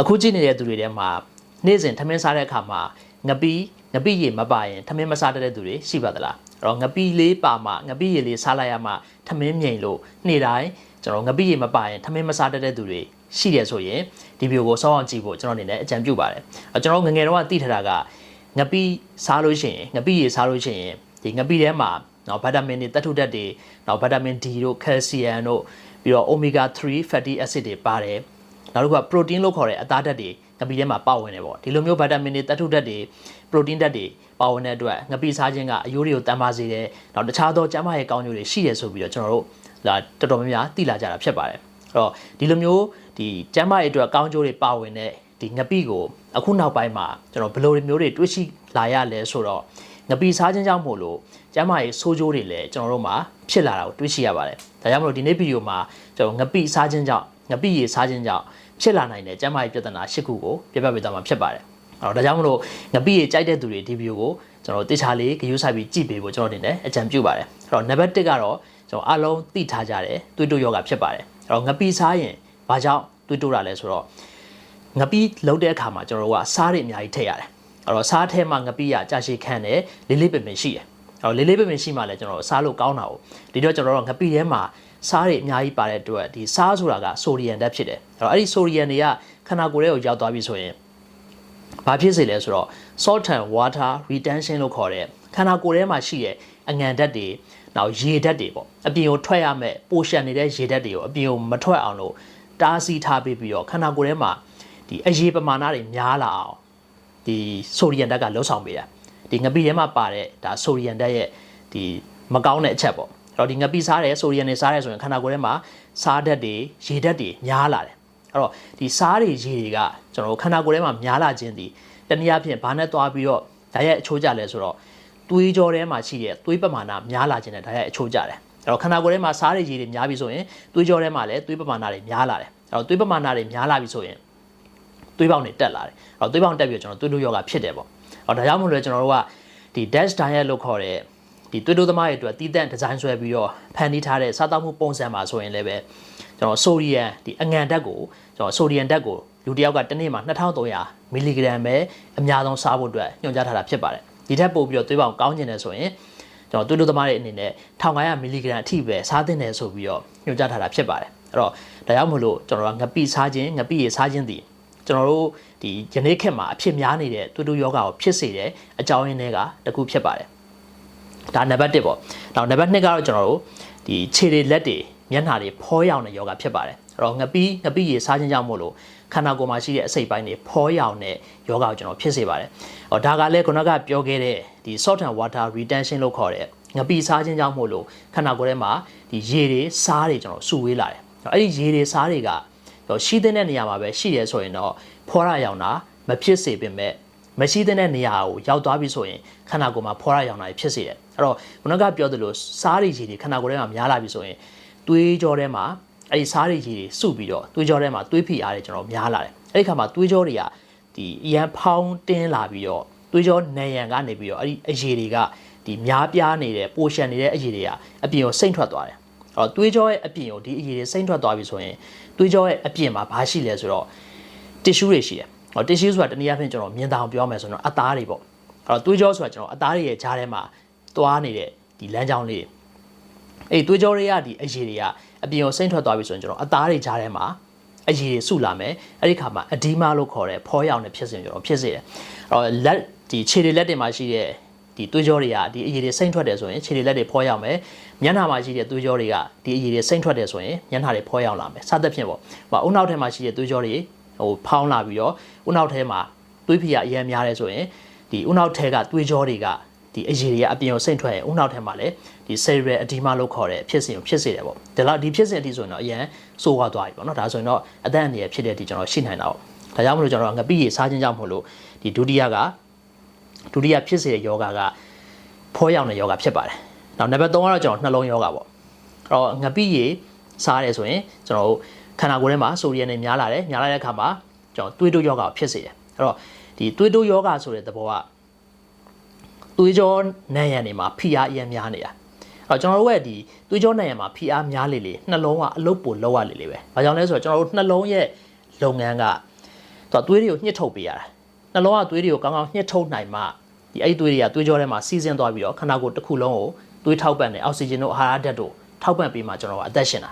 အခုကြည့်နေတဲ့သူတွေထဲမှာနေ့စဉ်ထမင်းစားတဲ့အခါမှာငပီးငပိရေမပါရင်ထမင်းမစားတတ်တဲ့သူတွေရှိပါသလားအဲ့တော့ငပိလေးပါမှငပိရေလေးစားလိုက်ရမှထမင်းမြိန်လို့နေ့တိုင်းကျွန်တော်ငပိရေမပါရင်ထမင်းမစားတတ်တဲ့သူတွေရှိတယ်ဆိုရင်ဒီဗီဒီယိုကိုစောင့်အောင်ကြည့်ဖို့ကျွန်တော်အနေနဲ့အကြံပြုပါတယ်အဲ့ကျွန်တော်ငငယ်တော့သိထားတာကငပိစားလို့ရှိရင်ငပိရေစားလို့ရှိရင်ဒီငပိထဲမှာနော်ဗီတာမင်တွေတက်ထုတက်တွေနော်ဗီတာမင် D တို့ကယ်ဆီယမ်တို့ပြီးတော့ omega 3 fatty acid တွေပါတယ် နောက်တစ်ခုက protein လို့ခေါ်တဲ့အသားဓာတ်တွေငပိထဲမှာပါဝင်တယ်ပေါ့ဒီလိုမျိုးဗီတာမင်တွေတက်ထုတက်တွေ protein ဓာတ်တွေပါဝင်တဲ့အတွက်ငပိစားခြင်းကအယိုးတွေကိုတန်ပါစေတယ်နောက်တခြားသောကျန်းမာရေးကောင်းကျိုးတွေရှိတယ်ဆိုပြီးတော့ကျွန်တော်တို့ဒါတော်တော်များများသိလာကြတာဖြစ်ပါတယ်အဲ့တော့ဒီလိုမျိုးဒီကျန်းမာရေးအတွက်ကောင်းကျိုးတွေပါဝင်တဲ့ဒီငပိကိုအခုနောက်ပိုင်းမှာကျွန်တော်ဘယ်လိုမျိုးတွေတွေးရှိလာရလဲဆိုတော့ငပိစားခြင်းကြောင့်မို့လို့ကျန်းမာရေးဆိုးကျိုးတွေလည်းကျွန်တော်တို့မှာဖြစ်လာတာကိုတွေးရှိရပါတယ်ဒါကြောင့်မလို့ဒီနေ့ဗီဒီယိုမှာကျွန်တော်ငပိစားခြင်းကြောင့်ငပိရေစားခြင်းကြောင့် ဖြစ်လာနိုင်တဲ့ကျန်းမာရေးပြဿနာ၈ခုကိုပြပြပေးသွားမှာဖြစ်ပါတယ်အဲ့တော့ဒါကြောင့်မလို့ငပိရေကြိုက်တဲ့သူတွေဒီဗီဒီယိုကိုကျွန်တော်တေချာလေးဂရုစိုက်ပြီးကြည့်ပေးဖို့ကျွန်တော်တင်တယ်အကြံပြုပါတယ်အဲ့တော့နံပါတ်1ကတော့ကျွန်တော်အားလုံးသိထားကြတယ်သွေးတိုးယောဂဖြစ်ပါတယ်အဲ့တော့ငပိစားရင်ဘာကြောင့်သွေးတိုးတာလဲဆိုတော့ငပိလုံးတဲ့အခါမှာကျွန်တော်တို့ကစားတွေအများကြီးထည့်ရတယ်အဲ့တော့စားထဲမှာငပိရကြာရှည်ခံတယ်လေးလေးပင်ပင်ရှိတယ်အဲ့တော့လေးလေးပင်ပင်ရှိမှလည်းကျွန်တော်တို့စားလို့ကောင်းတာကိုဒီတော့ကျွန်တော်တို့ငပိထဲမှာ စားတွေအများကြီးပါတဲ့အတွက်ဒီစားဆိုတာကဆိုဒီယမ်ဓာတ်ဖြစ်တယ်အဲ့တော့အဲ့ဒီဆိုဒီယမ်တွေကခန္ဓာကိုယ်ထဲကိုရောက်သွားပြီဆိုရင်ဘာဖြစ်စေလဲဆိုတော့ salt and water retention လို့ခေါ်တဲ့ခန္ဓာကိုယ်ထဲမှာရှိတဲ့အငံဓာတ်တွေနောက်ရေဓာတ်တွေပေါ့အပြင်ကိုထွက်ရမဲ့ပိုရှန်နေတဲ့ရေဓာတ်တွေကိုအပြင်ကိုမထွက်အောင်လို့တားဆီးထားပေးပြီးတော့ခန္ဓာကိုယ်ထဲမှာဒီအရေပမာဏတွေများလာအောင်ဒီဆိုဒီယမ်ဓာတ်ကလှုပ်ဆောင်ပေးတာဒီငပိထဲမှာပါတဲ့ဒါဆိုဒီယမ်ဓာတ်ရဲ့ဒီမကောင်းတဲ့အချက်ပေါ့ အဲ့တော့ဒီငပိစားတယ်ဆိုဒီယမ်တွေစားတယ်ဆိုရင်ခန္ဓာကိုယ်ထဲမှာစားဓာတ်တွေရေဓာတ်တွေများလာတယ်အဲ့တော့ဒီစားတွေရေတွေကကျွန်တော်တို့ခန္ဓာကိုယ်ထဲမှာများလာခြင်းဒီတနည်းအားဖြင့်ဘာနဲ့သွားပြီးတော့ဓာတ်ရဲ့အချိုးကျလဲဆိုတော့သွေးကြောထဲမှာရှိတဲ့သွေးပမာဏများလာခြင်းနဲ့ဓာတ်ရဲ့အချိုးကျတယ်အဲ့တော့ခန္ဓာကိုယ်ထဲမှာစားတဲ့ရေတွေများပြီဆိုရင်သွေးကြောထဲမှာလည်းသွေးပမာဏတွေများလာတယ်အဲ့တော့သွေးပမာဏတွေများလာပြီဆိုရင်သွေးပေါင်တွေတက်လာတယ်အဲ့တော့သွေးပေါင်တက်ပြီးတော့ကျွန်တော်သွေးတိုးယောဂဖြစ်တယ်ပေါ့အဲ့တော့ဒါကြောင့်မို့လို့ကျွန်တော်တို့ကဒီ dash diet လို့ခေါ်တဲ့ ဒီသွေးတိုးသမားတွေအတွက်တည်တံ့ဒီဇိုင်းဆွဲပြီးတော့ဖန်တီးထားတဲ့စားသောက်မှုပုံစံမှာဆိုရင်လည်းပဲကျွန်တော်ဆိုဒီယမ်ဒီအငံဓာတ်ကိုကျွန်တော်ဆိုဒီယမ်ဓာတ်ကိုလူတစ်ယောက်ကတစ်နေ့မှာ2300မီလီဂရမ်ပဲအများဆုံးစားဖို့အတွက်ညွှန်ကြားထားတာဖြစ်ပါတယ်ဒီထက်ပိုပြီးတော့သွေးပေါင်ကောင်းကျင်တယ်ဆိုရင်ကျွန်တော်သွေးတိုးသမားတွေအနေနဲ့1500မီလီဂရမ်အထိပဲစားသင့်တယ်ဆိုပြီးတော့ညွှန်ကြားထားတာဖြစ်ပါတယ်အဲ့တော့ဒါကြောင့်မို့လို့ကျွန်တော်ကငပိစားခြင်းငပိရေစားခြင်းတည်ကျွန်တော်တို့ဒီယနေ့ခေတ်မှာအဖြစ်များနေတဲ့တူတူယောဂါကိုဖြစ်စေတဲ့အကြောင်းရင်းတွေကတစ်ခုဖြစ်ပါတယ် ဒါနံပါတ်1ပေါ့နောက်နံပါတ်2ကတော့ကျွန်တော်တို့ဒီခြေတွေလက်တွေမျက်နှာတွေဖောရောင်တဲ့ယောဂါဖြစ်ပါတယ်အဲ့တော့ငပိငပိရေစားခြင်းကြောင့်မို့လို့ခန္ဓာကိုယ်မှာရှိတဲ့အစိတ်ပိုင်းတွေဖောရောင်တဲ့ယောဂါကိုကျွန်တော်ဖြစ်စေပါတယ်။ဟောဒါကလည်းခုနကပြောခဲ့တဲ့ဒီ salt and water retention လို့ခေါ်တဲ့ငပိစားခြင်းကြောင့်မို့လို့ခန္ဓာကိုယ်ထဲမှာဒီရေတွေစားတွေကျွန်တော်စုဝေးလာတယ်။အဲ့ဒီရေတွေစားတွေကရှိတဲ့နေရာမှာပဲရှိရဲဆိုရင်တော့ဖောရရောင်တာမဖြစ်စေပေမဲ့မရှိတဲ့နေရာကိုရောက်သွားပြီဆိုရင်ခန္ဓာကိုယ်မှာဖောရရောင်တာဖြစ်စေတယ် အဲ့တော့ခုနကပြောသလိုစားရည်ကြီးတွေခန္ဓာကိုယ်ထဲမှာများလာပြီဆိုရင်သွေးကြောထဲမှာအဲ့ဒီစားရည်ကြီးတွေစုပြီးတော့သွေးကြောထဲမှာသွေးဖိအားတွေကျွန်တော်များလာတယ်အဲ့ဒီခါမှာသွေးကြောတွေကဒီအရန်ဖောင်းတင်းလာပြီးတော့သွေးကြောနံရံကနေပြီးတော့အဲ့ဒီအရည်တွေကဒီများပြားနေတဲ့ပိုရှန်နေတဲ့အရည်တွေကအပြင်ကိုစိမ့်ထွက်သွားတယ်အော်သွေးကြောရဲ့အပြင်ကိုဒီအရည်တွေစိမ့်ထွက်သွားပြီဆိုရင်သွေးကြောရဲ့အပြင်မှာဘာရှိလဲဆိုတော့တစ်ရှူးတွေရှိတယ်ဟောတစ်ရှူးဆိုတာတနည်းအားဖြင့်ကျွန်တော်မြင်တောင်ပြောမယ်ဆိုတော့အသားတွေပေါ့အဲ့တော့သွေးကြောဆိုတာကျွန်တော်အသားတွေရဲ့ကြားထဲမှာ သွားနေတဲ့ဒီလမ်းကြောင်းလေးအဲ့သွေးကြောတွေကဒီအရည်တွေကအပြင်ကိုစိမ့်ထွက်သွားပြီဆိုရင်ကျွန်တော်အသားတွေကြားထဲမှာအရည်တွေစုလာမယ်အဲ့ဒီခါမှာအဒီမာလို့ခေါ်တဲ့ဖောရောင်နဲ့ဖြစ်စဉ်ကျွန်တော်ဖြစ်စေတယ်အဲ့တော့လက်ဒီခြေတွေလက်တွေမှာရှိတဲ့ဒီသွေးကြောတွေကဒီအရည်တွေစိမ့်ထွက်တယ်ဆိုရင်ခြေတွေလက်တွေဖောရောက်မယ်မျက်နှာမှာရှိတဲ့သွေးကြောတွေကဒီအရည်တွေစိမ့်ထွက်တယ်ဆိုရင်မျက်နှာတွေဖောရောက်လာမယ်စသဖြင့်ပေါ့ဟိုအုံနောက်ထဲမှာရှိတဲ့သွေးကြောတွေဟိုဖောင်းလာပြီးတော့ဥနောက်ထဲမှာသွေးဖိရအရင်များတယ်ဆိုရင်ဒီဥနောက်ထဲကသွေးကြောတွေက ဒီအရည်တွေကအပြင်ကိုစိမ့်ထွက်ရင်ဥနောက်ထဲမှာလည်းဒီ cerebral edema လို့ခေါ်တဲ့ဖြစ်စဉ်ကိုဖြစ်စေတယ်ပေါ့ဒါလောက်ဒီဖြစ်စဉ်အထိဆိုရင်တော့အရင်စိုးွားသွားပြီပေါ့နော်ဒါဆိုရင်တော့အသက်အန္တရာယ်ဖြစ်တဲ့အထိကျွန်တော်ရှိနိုင်တာပေါ့ဒါကြောင့်မလို့ကျွန်တော်ငပိရေစားခြင်းကြောင့်မလို့ဒီဒုတိယကဒုတိယဖြစ်စေတဲ့ယောဂကဖောရောင်တဲ့ယောဂဖြစ်ပါတယ်နောက်နံပါတ်3ကတော့ကျွန်တော်နှလုံးယောဂပေါ့အဲ့တော့ငပိရေစားရတယ်ဆိုရင်ကျွန်တော်တို့ခန္ဓာကိုယ်ထဲမှာဆိုဒီယမ်တွေများလာတယ်များလာတဲ့အခါမှာကျွန်တော်သွေးတိုးယောဂကိုဖြစ်စေတယ်အဲ့တော့ဒီသွေးတိုးယောဂဆိုတဲ့သဘောက သွေးကြောနံရံတွေမှာဖိအားအရင်များနေတာအဲ့တော့ကျွန်တော်တို့ရဲ့ဒီသွေးကြောနံရံမှာဖိအားများလေလေနှလုံးကအလုတ်ပိုလောက်ရလေလေပဲ။ဘာကြောင့်လဲဆိုတော့ကျွန်တော်တို့နှလုံးရဲ့လုပ်ငန်းကသူကသွေးတွေကိုညှစ်ထုတ်ပေးရတယ်နှလုံးကသွေးတွေကိုကောင်းကောင်းညှစ်ထုတ်နိုင်မှဒီအဲ့ဒီသွေးတွေကသွေးကြောထဲမှာစီးဆင်းသွားပြီးတော့ခန္ဓာကိုယ်တစ်ခုလုံးကိုသွေးထောက်ပံ့တဲ့အောက်ဆီဂျင်တို့အာဟာရဓာတ်တို့ထောက်ပံ့ပေးမှကျွန်တော်တို့ကအသက်ရှင်တာ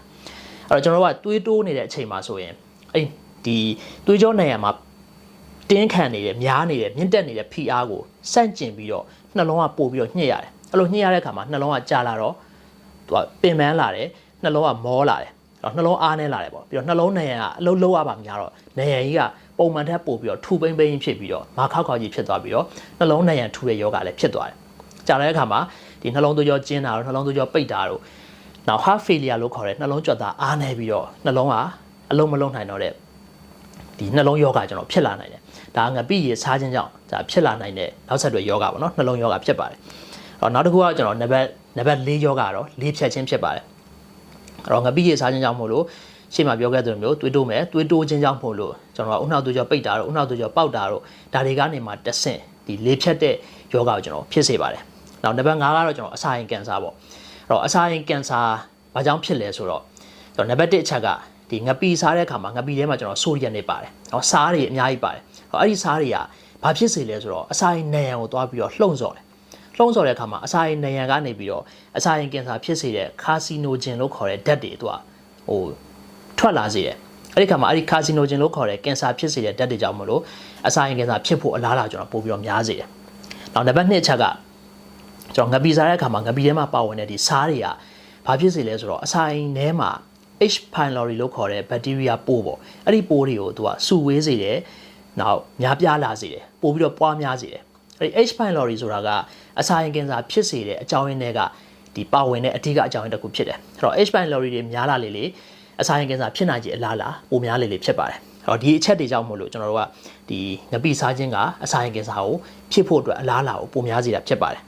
အဲ့တော့ကျွန်တော်တို့ကသွေးတိုးနေတဲ့အချိန်မှာဆိုရင်အဲ့ဒီသွေးကြောနေရာမှာတင်းခံနေတယ်များနေတယ်မြင့်တက်နေတဲ့ဖိအားကိုစန့်ကျင်ပြီးတော့ နှလုံးကပို့ပြီးတော့ညှစ်ရတယ်အဲ့လိုညှစ်ရတဲ့အခါမှာနှလုံးကကြာလာတော့သူကပင်ပန်းလာတယ်နှလုံးကမောလာတယ်အဲ့တော့နှလုံးအားနေလာတယ်ပေါ့ပြီးတော့နှလုံးနေရန်ကအလုံးလုံးရပါများတော့နေရန်ကြီးကပုံမှန်ထက်ပို့ပြီးတော့ထူပိမ့်ပိမ့်ဖြစ်ပြီးတော့မာခောက်ခောက်ကြီးဖြစ်သွားပြီးတော့နှလုံးနေရန်ထူတဲ့ယောဂလည်းဖြစ်သွားတယ်ကြာတဲ့အခါမှာဒီနှလုံးသွေးကြောကျဉ်းတာတို့နှလုံးသွေးကြောပိတ်တာတို့နောက် heart failure လို့ခေါ်တဲ့နှလုံးကြွက်သားအားနေပြီးတော့နှလုံးကအလုံးမလုံးနိုင်တော့တဲ့ ဒီနှလုံးယောဂကျွန်တော်ဖြစ်လာနိုင်တယ်ဒါကငပိရေစားခြင်းကြောင့်ဒါဖြစ်လာနိုင်တဲ့နောက်ဆက်တွဲယောဂပေါ့နော်နှလုံးယောဂဖြစ်ပါတယ်အော်နောက်တစ်ခုကကျွန်တော်နံပါတ်နံပါတ်၄ယောဂကတော့လေးဖြတ်ခြင်းဖြစ်ပါတယ်အဲ့တော့ငပိရေစားခြင်းကြောင့်မို့လို့ရှေ့မှာပြောခဲ့သလိုမျိုးသွေးတိုးမယ်သွေးတိုးခြင်းကြောင့်မို့လို့ကျွန်တော်ကဥနှောက်သွေးကြောပိတ်တာတို့ဥနှောက်သွေးကြောပေါက်တာတို့ဒါတွေကနေမှတဆင့်ဒီလေးဖြတ်တဲ့ယောဂကိုကျွန်တော်ဖြစ်စေပါတယ်နောက်နံပါတ်5ကတော့ကျွန်တော်အစာရင်ကင်ဆာပေါ့အဲ့တော့အစာရင်ကင်ဆာဘာကြောင့်ဖြစ်လဲဆိုတော့ကျွန်တော်နံပါတ်1အချက်က ဒီငပီစားတဲ့အခါမှာငပီထဲမှာကျွန်တော်ဆိုဒီယမ်တွေပါတယ်။ဟောစားတွေအများကြီးပါတယ်။ဟောအဲ့ဒီစားတွေကဘာဖြစ်စေလဲဆိုတော့အစာရင်နံရံကိုသွားပြီးတော့လှုံ့ဆော်တယ်။လှုံ့ဆော်တဲ့အခါမှာအစာရင်နံရံကနေပြီးတော့အစာရင်ကင်ဆာဖြစ်စေတဲ့ကာစီနိုဂျင်လို့ခေါ်တဲ့ဓာတ်တွေသူကဟိုထွက်လာစေတယ်။အဲ့ဒီခါမှာအဲ့ဒီကာစီနိုဂျင်လို့ခေါ်တဲ့ကင်ဆာဖြစ်စေတဲ့ဓာတ်တွေကြောင့်မလို့အစာရင်ကင်ဆာဖြစ်ဖို့အလားအလာကျွန်တော်ပို့ပြီးတော့များစေတယ်။နောက်နံပါတ်2အချက်ကကျွန်တော်ငပီစားတဲ့အခါမှာငပီထဲမှာပါဝင်တဲ့ဒီစားတွေကဘာဖြစ်စေလဲဆိုတော့အစာရင်ထဲမှာ H pylori လို့ခေါ်တဲ့ဘက်တီးရီးယားပိုးပေါ့အဲ့ဒီပိုးတွေကိုသူကစုဝေးစေတယ်နောက်များပြားလာစေတယ်ပို့ပြီးတော့ပွားများစေတယ်အဲ့ဒီ H pylori ဆိုတာကအစာရင်ကင်ဆာဖြစ်စေတဲ့အကြောင်းရင်းတွေကဒီပါဝင်တဲ့အဓိကအကြောင်းရင်းတစ်ခုဖြစ်တယ်အဲ့တော့ H pylori တွေများလာလေလေအစာရင်ကင်ဆာဖြစ်နိုင်ခြေအလားလားပိုများလေလေဖြစ်ပါတယ်အဲ့တော့ဒီအချက်တွေကြောင့်မို့လို့ကျွန်တော်တို့ကဒီငပိစားခြင်းကအစာရင်ကင်ဆာကိုဖြစ်ဖို့အတွက်အလားအလာကိုပိုများစေတာဖြစ်ပါတယ်